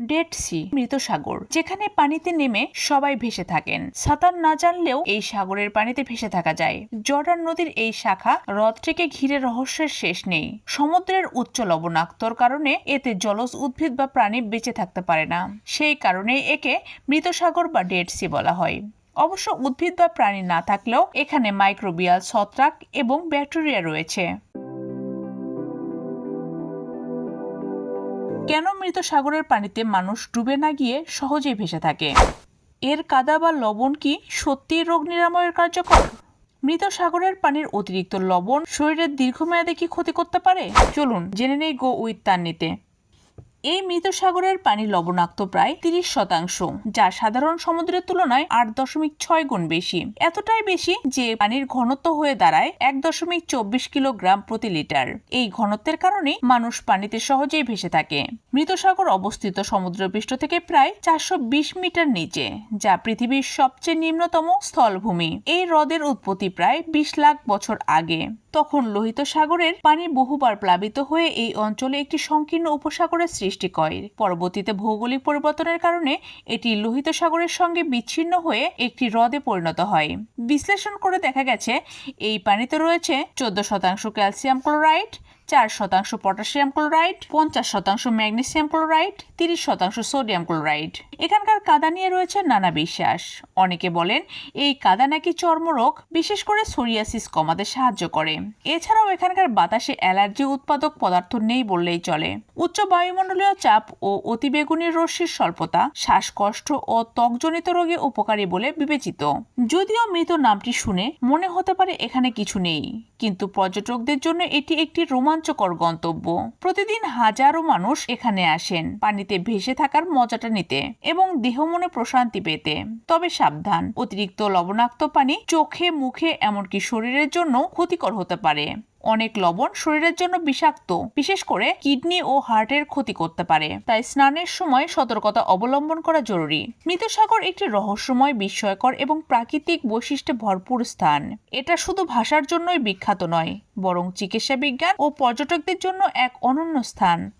Dead C মৃত সাগর, যেখানে পানিতে নেমে সবাই ভেসে থাকেন। সাঁতার না জানলেও এই সাগরের পানিতে ভেসে থাকা যায়। জর্ডান নদীর এই শাখা হ্রদটিকে ঘিরে রহস্যের শেষ নেই। সমুদ্রের উচ্চ লবণাক্তর কারণে এতে জলজ উদ্ভিদ বা প্রাণী বেঁচে থাকতে পারে না। সেই কারণে একে মৃত সাগর বা ডেড সি বলা হয়। অবশ্য উদ্ভিদ বা প্রাণী না থাকলেও এখানে মাইক্রোবিয়াল ছত্রাক এবং ব্যাকটেরিয়া রয়েছে। কেন মৃত সাগরের পানিতে মানুষ ডুবে না গিয়ে সহজেই ভেসে থাকে? এর কাদা বা লবণ কি সত্যিই রোগ নিরাময়ের কার্যকর? মৃত সাগরের পানির অতিরিক্ত লবণ শরীরের দীর্ঘমেয়াদে কি ক্ষতি করতে পারে? চলুন জেনে নেই গো উইথ তান্নিতে এই মৃত সাগরের পানি লবণাক্ত প্রায় তিরিশ শতাংশ, যা সাধারণ সমুদ্রের তুলনায় আট দশমিক ছয় গুণ বেশি। এতটাই বেশি যে পানির ঘনত্ব হয়ে দাঁড়ায় এক দশমিক চব্বিশ কিলোগ্রাম প্রতি লিটার। এই ঘনত্বের কারণে মানুষ পানিতে সহজেই ভেসে থাকে। মৃত সাগর অবস্থিত সমুদ্রপৃষ্ঠ থেকে প্রায় চারশো বিশ মিটার নিচে, যা পৃথিবীর সবচেয়ে নিম্নতম স্থলভূমি। এই হ্রদের উৎপত্তি প্রায় বিশ লাখ বছর আগে। তখন লোহিত সাগরের পানি বহুবার প্লাবিত হয়ে এই অঞ্চলে একটি সংকীর্ণ উপসাগরের সৃষ্টি করে পরবর্তীতে ভৌগোলিক পরিবর্তনের কারণে এটি লোহিত সাগরের সঙ্গে বিচ্ছিন্ন হয়ে একটি হ্রদে পরিণত হয়। বিশ্লেষণ করে দেখা গেছে, এই পানিতে রয়েছে চোদ্দ শতাংশ ক্যালসিয়াম ক্লোরাইড চার শতাংশ পটাশিয়াম ক্লোরাইড, পঞ্চাশ শতাংশ ম্যাগনেসিয়াম ক্লোরাইড, তিরিশ শতাংশ সোডিয়াম ক্লোরাইড। এখানকার কাদা নিয়ে রয়েছে নানা বিশ্বাস। অনেকে বলেন এই কাদা নাকি চর্মরোগ, বিশেষ করে সোরিয়াসিস কমাতে সাহায্য করে। এছাড়াও এখানকার বাতাসে অ্যালার্জি উৎপাদক পদার্থ নেই বললেই চলে। উচ্চ বায়ুমণ্ডলীয় চাপ ও অতিবেগুনি রশ্মির স্বল্পতা, শ্বাসকষ্ট ও ত্বকজনিত রোগে উপকারী বলে বিবেচিত। যদিও মৃত নামটি শুনে মনে হতে পারে এখানে কিছু নেই, কিন্তু পর্যটকদের জন্য এটি একটি রোমাঞ্চকর গন্তব্য। প্রতিদিন হাজারো মানুষ এখানে আসেন। পানিতে ভেসে থাকার মজাটা নিতে এবং দেহ মনে প্রশান্তি পেতে। তবে সাবধান, অতিরিক্ত লবণাক্ত পানি চোখে, মুখে, এমনকি শরীরের জন্য ক্ষতিকর হতে পারে। অনেক লবণ শরীরের জন্য বিষাক্ত, বিশেষ করে কিডনি ও হার্টের ক্ষতি করতে পারে। তাই স্নানের সময় সতর্কতা অবলম্বন করা জরুরি। মৃত সাগর একটি রহস্যময়, বিস্ময়কর এবং প্রাকৃতিক বৈশিষ্ট্যে ভরপুর স্থান। এটা শুধু ভাষার জন্যই বিখ্যাত নয়, বরং চিকিৎসা বিজ্ঞান ও পর্যটকদের জন্য এক অনন্য স্থান।